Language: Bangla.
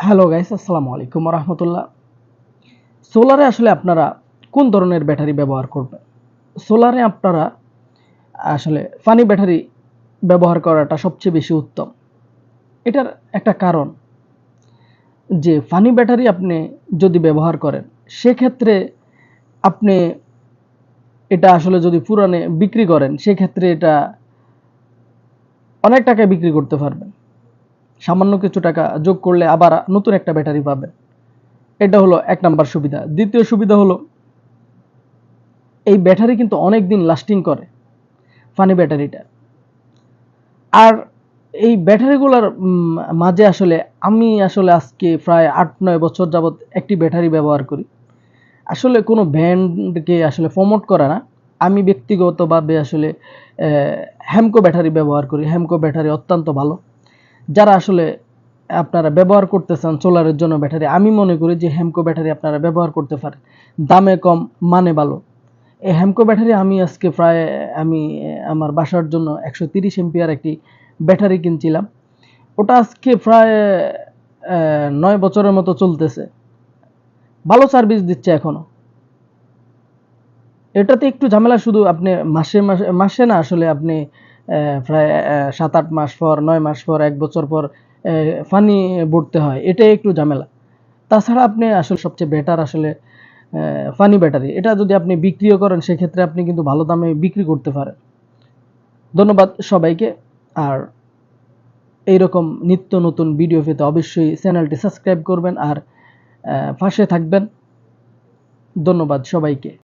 হ্যালো গাইস আসসালামু আলাইকুম রহমতুল্লাহ সোলারে আসলে আপনারা কোন ধরনের ব্যাটারি ব্যবহার করবেন? সোলারে আপনারা আসলে ফানি ব্যাটারি ব্যবহার করাটা সবচেয়ে বেশি উত্তম। এটার একটা কারণ যে ফানি ব্যাটারি আপনি যদি ব্যবহার করেন, সেক্ষেত্রে আপনি এটা আসলে যদি পুরানে বিক্রি করেন, সেক্ষেত্রে এটা অনেক টাকায় বিক্রি করতে পারবেন। সামান্য কিছু টাকা যোগ করলে আবার নতুন একটা ব্যাটারি পাবে। এটা হলো এক নাম্বার সুবিধা। দ্বিতীয় সুবিধা হলো, এই ব্যাটারি কিন্তু অনেক দিন লাস্টিং করে ফানি ব্যাটারিটা। আর এই ব্যাটারিগুলোর মাঝে আসলে আমি আসলে আজকে প্রায় আট, নয় বছর যাবত একটি ব্যাটারি ব্যবহার করি। আসলে কোনো ব্র্যান্ডকে আসলে প্রমোট করে না। আমি ব্যক্তিগতভাবে আসলে হ্যামকো ব্যাটারি ব্যবহার করি। হ্যামকো ব্যাটারি অত্যন্ত ভালো। যারা আসলে আপনারা ব্যবহার করতেছেন সোলারের জন্য ব্যাটারি, আমি মনে করি যে হেমকো ব্যাটারি আপনারা ব্যবহার করতে পারেন। দামে কম মানে ভালো। এই হেমকো ব্যাটারি আমি আজকে প্রায়, আমি, আমার বাসার জন্য একশো তিরিশ এমপিয়ার একটি ব্যাটারি কিনছিলাম। ওটা আজকে প্রায় নয় বছরের মতো চলতেছে। ভালো সার্ভিস দিচ্ছে এখনও এটাতে একটু ঝামেলা, শুধু আপনি মাসে মাসে মাসে না, আসলে আপনি প্রায় সাত, আট মাস পর, নয় মাস পর, এক বছর পর ফানি ভরতে হয়। এটাই একটু ঝামেলা। তাছাড়া আপনি আসলে সবচেয়ে বেটার আসলে ফানি ব্যাটারি এটা যদি আপনি বিক্রিও করেন, সেক্ষেত্রে আপনি কিন্তু ভালো দামে বিক্রি করতে পারেন। ধন্যবাদ সবাইকে। আর এইরকম নিত্য নতুন ভিডিও পেতে অবশ্যই চ্যানেলটি সাবস্ক্রাইব করবেন আর পাশে থাকবেন। ধন্যবাদ সবাইকে।